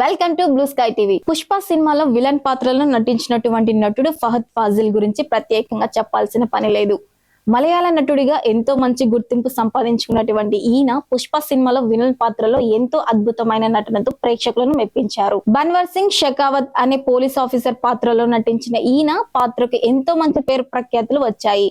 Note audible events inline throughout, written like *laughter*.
Welcome to blue sky TV. Pushpa సినిమాలో villain పాత్రలో నటించినటువంటి నటుడు ఫహద్ ఫాజిల్ గురించి ప్రత్యేకంగా చెప్పాల్సిన పని లేదు. మలయాళ నటుడిగా ఎంతో మంచి గుర్తింపు సంపాదించుకున్నటువంటి ఈయన పుష్ప సినిమాలో విలన్ పాత్రలో ఎంతో అద్భుతమైన నటనతో ప్రేక్షకులను మెప్పించారు. బన్వర్ సింగ్ షెకావత్ అనే పోలీస్ ఆఫీసర్ పాత్రలో నటించిన ఈయన పాత్రకు ఎంతో మంచి పేరు ప్రఖ్యాతులు వచ్చాయి.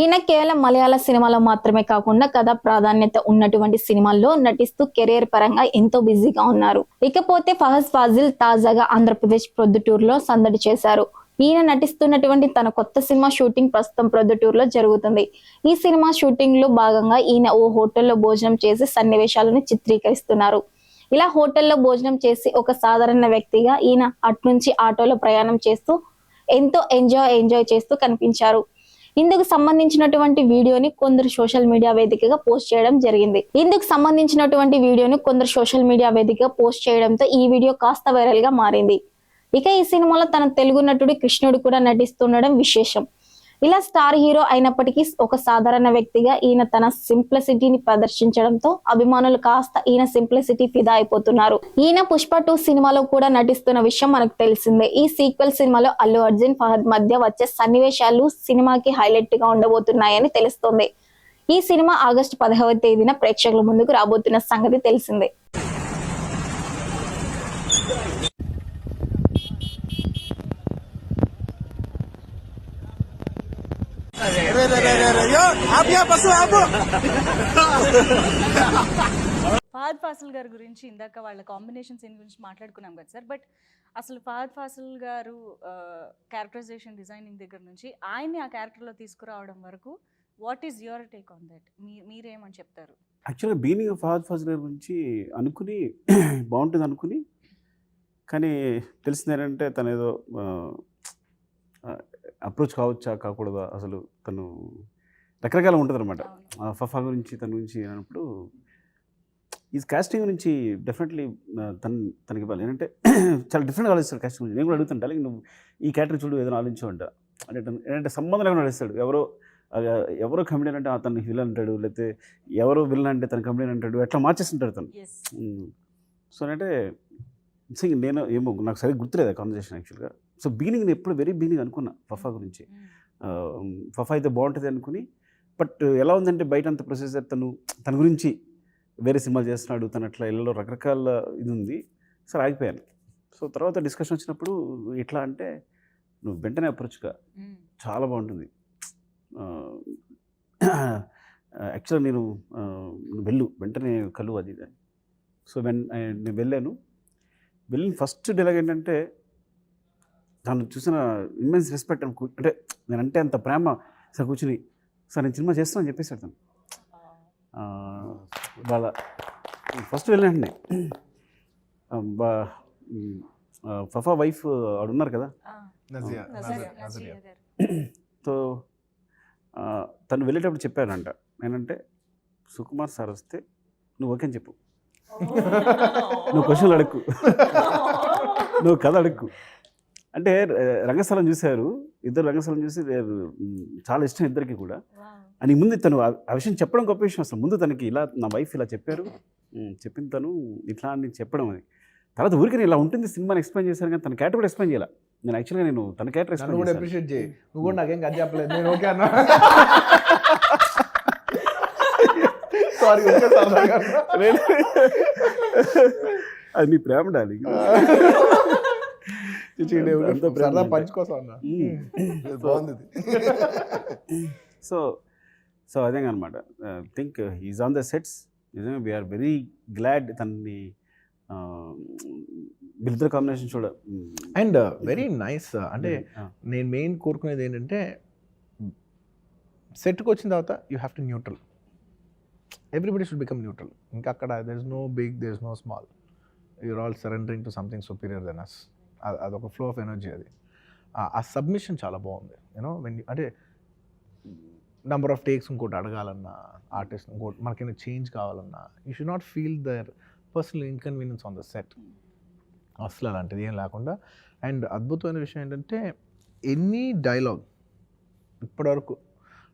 ఈయన కేవలం మలయాళ సినిమాలో మాత్రమే కాకుండా కథ ప్రాధాన్యత ఉన్నటువంటి సినిమాల్లో నటిస్తూ కెరీర్ పరంగా ఎంతో బిజీగా ఉన్నారు. ఇకపోతే ఫహజ్ ఫాజిల్ తాజాగా ఆంధ్రప్రదేశ్ ప్రొద్దుటూరులో సందడి చేశారు. ఈయన నటిస్తున్నటువంటి తన కొత్త సినిమా షూటింగ్ ప్రస్తుతం ప్రొద్దుటూరులో జరుగుతుంది. ఈ సినిమా షూటింగ్లో భాగంగా ఈయన ఓ హోటల్లో భోజనం చేసి సన్నివేశాలను చిత్రీకరిస్తున్నారు. ఇలా హోటల్లో భోజనం చేసి ఒక సాధారణ వ్యక్తిగా ఈయన అట్నుంచి ఆటోలో ప్రయాణం చేస్తూ ఎంతో ఎంజాయ్ ఎంజాయ్ చేస్తూ కనిపించారు. ఇందుకు సంబంధించినటువంటి వీడియోని కొందరు సోషల్ మీడియా వేదికగా పోస్ట్ చేయడం జరిగింది. ఇందుకు సంబంధించినటువంటి వీడియోని కొందరు సోషల్ మీడియా వేదికగా పోస్ట్ చేయడంతో ఈ వీడియో కాస్త వైరల్గా మారింది. ఇక ఈ సినిమాలో తన తెలుగు నటుడు కృష్ణుడు కూడా నటిస్తుండడం విశేషం. ఇలా స్టార్ హీరో అయినప్పటికీ ఒక సాధారణ వ్యక్తిగా ఈయన తన సింప్లిసిటీని ప్రదర్శించడంతో అభిమానులు కాస్త ఈయన సింప్లిసిటీ ఫిదా అయిపోతున్నారు. ఈయన పుష్ప టూ సినిమాలో కూడా నటిస్తున్న విషయం మనకు తెలిసిందే. ఈ సీక్వెల్ సినిమాలో అల్లు అర్జున్ ఫహద్ మధ్య వచ్చే సన్నివేశాలు సినిమాకి హైలైట్గా ఉండబోతున్నాయని తెలుస్తోంది. ఈ సినిమా ఆగస్టు పదహవ తేదీన ప్రేక్షకుల ముందుకు రాబోతున్న సంగతి తెలిసిందే. ఫాద్ ఫాసిల్ గారి గురించి ఇందాక వాళ్ళ కాంబినేషన్ సీన్ గురించి మాట్లాడుకున్నాం కదా సార్ బట్ అసలు ఫాద్ ఫాసిల్ గారు క్యారెక్టరైజేషన్ డిజైనింగ్ దగ్గర నుంచి ఆయన్ని ఆ క్యారెక్టర్లో తీసుకురావడం వరకు what is your take on that మీ మీరేమని చెప్తారు? యాక్చువల్గా బీనింగ్ ఫాద్ ఫాసిల్ గారి గురించి అనుకుని బాగుంటుంది అనుకుని కానీ తెలిసింది ఏంటంటే తను ఏదో అప్రోచ్ కావచ్చా కాకూడదా అసలు తను రకరకాల ఉంటుంది అనమాట. ఫఫా గురించి తన గురించి అన్నప్పుడు ఈ కాస్టింగ్ గురించి డెఫినెట్లీ తను తనకి ఇవ్వాలి. ఏంటంటే *clears throat* చాలా డిఫరెంట్గా ఆలోచిస్తాడు కాస్టింగ్ గురించి. నేను కూడా అడుగుతుంటా అలాగే నువ్వు ఈ క్యారెక్టర్ చూడు ఏదైనా ఆలోచించు అంట. అంటే తను- ఏంటంటే సంబంధం లేకుండా నడుస్తాడు ఎవరో ఎవరో కమెడియన్ అంటే అతను విలన్ అంటాడు లేకపోతే ఎవరో విలన్ అంటే తన కమెడియన్ అంటాడు ఎట్లా మార్చేస్తుంటాడు తను. సో అంటే సింగ్ నేను ఏమో నాకు సరిగ్గా గుర్తులేదు కాన్వర్జేషన్ యాక్చువల్గా సో బీనింగ్ నేను ఎప్పుడు వెరీ బీనింగ్ అనుకున్నా ఫఫా గురించి. ఆ, ఫఫా అయితే బాగుంటుంది అనుకుని బట్ ఎలా ఉందంటే బయట అంత ప్రొసెసర్ తను తన గురించి వేరే సినిమాలు చేస్తున్నాడు తను అట్లా ఇళ్ళలో రకరకాల ఇది ఉంది. సరే ఆగిపోయాను. సో తర్వాత డిస్కషన్ వచ్చినప్పుడు ఎట్లా అంటే నువ్వు వెంటనే అప్రోచ్గా. చాలా బాగుంటుంది. యాక్చువల్గా నేను వెళ్ళు వెంటనే కలు అది ఇది అని. సో వెన్ నేను వెళ్ళాను. వెళ్ళిన ఫస్ట్ డైలాగ్ ఏంటంటే తను చూసిన ఇమ్మెన్స్ రెస్పెక్ట్ అంటే నేనంటే అంత ప్రేమ సార్ కూర్చుని సార్ నేను సినిమా చేస్తానని చెప్పేసి అతను వాళ్ళ ఫస్ట్ వెళ్ళండి ఫఫా వైఫ్ ఆడున్నారు కదా? సో తను వెళ్ళేటప్పుడు చెప్పాడంట. నేనంటే సుకుమార్ సార్ వస్తే నువ్వు ఓకే అని చెప్పు. నువ్వు క్వశ్చన్లు అడుక్కు. నువ్వు కథ అడుక్కు. అంటే రంగస్థలం చూశారు. ఇద్దరు రంగస్థలం చూసి మ్, చాలా ఇష్టం ఇద్దరికి కూడా. అని ముందు తను ఆ విషయం చెప్పడం గొప్ప విషయం అసలు. ముందు తనకి ఇలా నా వైఫ్ ఇలా చెప్పారు. మ్, చెప్పిన తను ఇట్లా అని చెప్పడం అది. తర్వాత ఊరికి ఇలా ఉంటుంది సినిమాని ఎక్స్ప్లెయిన్ చేశాను కానీ తన క్యారెక్టర్ కూడా ఎక్స్ప్లెయిన్ చేయాలి. నేను యాక్చువల్గా నేను తన క్యారెక్టర్ నన్ను కూడా ఎక్స్ప్లెయిన్ అప్రిషియేట్ చేయి. నువ్వు కూడా నాకేం కథ చెప్పలేదు. నేను ఓకే అన్నా. సారీ. *laughs* అది నీ ప్రేమ డాలి చిచి, నేను అంత ప్రేమ సరదా బాగుంది. *laughs* సో సో అదే అనమాట think is on the sets నిజంగా వీఆర్ వెరీ గ్లాడ్ తనని వీళ్ళిద్దరు కాంబినేషన్ చూడ అండ్ వెరీ నైస్ అంటే నేను మెయిన్ కోరుకునేది ఏంటంటే సెట్కి వచ్చిన తర్వాత you have to neutral everybody should become neutral ఇంకా అక్కడ there is no big there is no small you're all surrendering to something superior than us అదొక ఫ్లో ఆఫ్ ఎనర్జీ అది. ఆ- సబ్మిషన్ చాలా బాగుంది. యూనో వెన్ అంటే నెంబర్ ఆఫ్ టేక్స్ ఇంకోటి అడగాలన్నా ఆర్టిస్ట్ ఇంకోటి మనకైనా చేంజ్ కావాలన్నా you should not feel their personal inconvenience on the set. అసలు అలాంటిది ఏం లేకుండా. అండ్ అద్భుతమైన విషయం ఏంటంటే ఎనీ డైలాగ్ ఇప్పటివరకు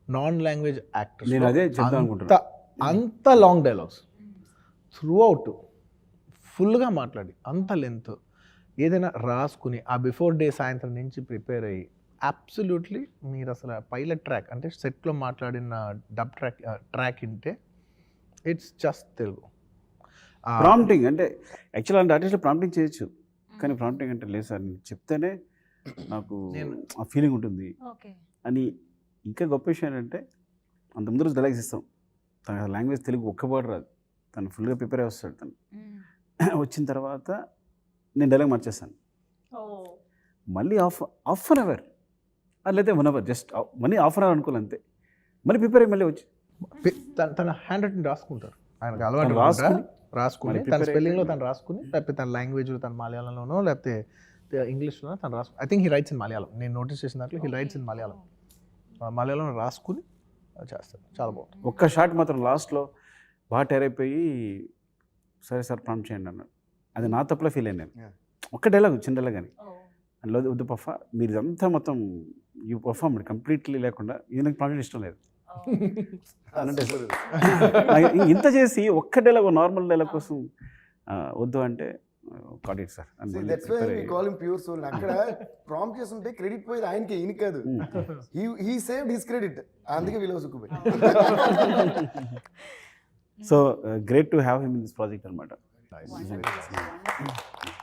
నాన్ లాంగ్వేజ్ యాక్టర్స్ నేను అదే. అంత లాంగ్ డైలాగ్స్. త్రూ అవుట్ ఫుల్గా మాట్లాడి అంత లెంత్ ఏదైనా రాసుకుని ఆ బిఫోర్ డే సాయంత్రం నుంచి ప్రిపేర్ అయ్యి అబ్సల్యూట్లీ మీరు అసలు పైలట్ ట్రాక్ అంటే సెట్లో మాట్లాడిన డబ్ ట్రాక్ ట్రాక్ వింటే ఇట్స్ జస్ట్ తెలుగు. ఆ, ప్రాంప్టింగ్ అంటే యాక్చువల్ అంటే ఆర్టిస్ట్ ప్రాంప్టింగ్ చేయొచ్చు. కానీ ప్రాంప్టింగ్ అంటే లేదు సార్. నేను చెప్తేనే నాకు నేను- ఆ ఫీలింగ్ ఉంటుంది. ఓకే. అని ఇంకా గొప్ప విషయం ఏంటంటే అంత ముందు రోజు డైలాగ్స్ ఇస్తాం. తన లాంగ్వేజ్ తెలుగు ఒక్క వర్డ్ రాదు. తను ఫుల్గా ప్రిపేర్ అయి వస్తాడు తను. వచ్చిన తర్వాత నేను డైలాగ్ మార్చేస్తాను. మళ్ళీ హాఫ్ హాఫ్ అన్ అవర్ లేకపోతే వన్ అవర్ జస్ట్ మళ్ళీ హాఫ్ అన్ అవర్ అనుకోవాలి అంతే. మళ్ళీ ప్రిపేర్ అయ్యి మళ్ళీ వచ్చి. తన- తన హ్యాండ్ రైటింగ్ రాసుకుంటారు ఆయనకు అలవాటు రాసుకుని రాసుకుని, రాసుకుని తన స్పెల్లింగ్లో తను రాసుకుని లేకపోతే తన లాంగ్వేజ్ తన మలయాళంలోనో లేకపోతే ఇంగ్లీష్లోనో తను రాసు I think he writes in Malayalam. నేను నోటీస్ చేసిన దాంట్లో హీ రైట్స్ ఇన్ మలయాళం. ఆ మలయాళంలో రాసుకుని చేస్తాడు. చాలా బాగుంటుంది. ఒక్క షాట్ మాత్రం లాస్ట్లో బాగా టైర్ అయిపోయి సరే సార్ ప్రాంప్ట్ చేయండి అన్నాడు. అది నా తప్పులో ఫీల్ అయ్యాను నేను. ఒక్క డైలాగ్ చిన్న డైలాగ్ అని. అందులో వద్దు పఫ మీరు ఇదంతా మొత్తం యూ పర్ఫామ్ కంప్లీట్లీ లేకుండా ఇది నాకు ప్రాంప్ట్ ఇష్టం లేదు. *laughs* *laughs* ఇంత చేసి ఒక్క డైలాగ్ నార్మల్ డైలాగ్ కోసం వద్దు అంటే కాడెట్ సార్ ప్యూర్ సోల్ అక్కడ ప్రాంప్ట్ క్రెడిట్ పోయేది ఆయనకి ఈయన కాదు. ఉమ్. He he saved his credit అందుకే విలువ సుక్కుపోయి so great to have him in this project అనమాట はい、すみませ。